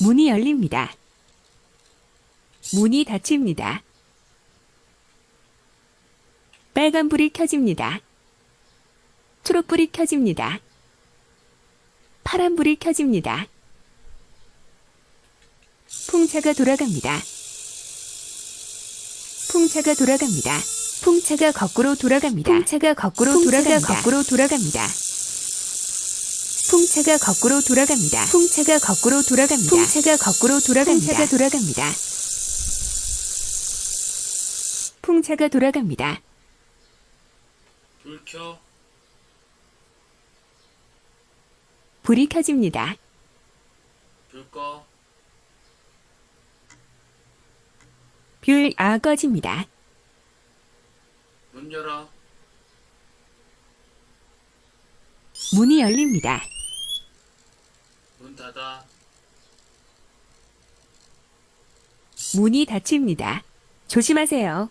문이 열립니다. 문이 닫힙니다. 빨간불이 켜집니다. 초록불이 켜집니다. 파란불이 켜집니다. 풍차가 돌아갑니다. 풍차가 돌아갑니다. 풍차가 거꾸로 돌아갑니다. 풍차가 거꾸로 돌아갑니다. 거꾸로 돌아갑니다. 풍차가 거꾸로 돌아갑니다. 풍차가 거꾸로 돌아갑니다. 풍차가 거꾸로 돌아갑니다. 풍차가 돌아갑니다. 풍차가 돌아갑니다. 불 켜. 불이 켜집니다. 불 꺼. 불아 꺼집니다. 문 열어. 문이 열립니다. 문 닫아. 문이 닫힙니다. 조심하세요.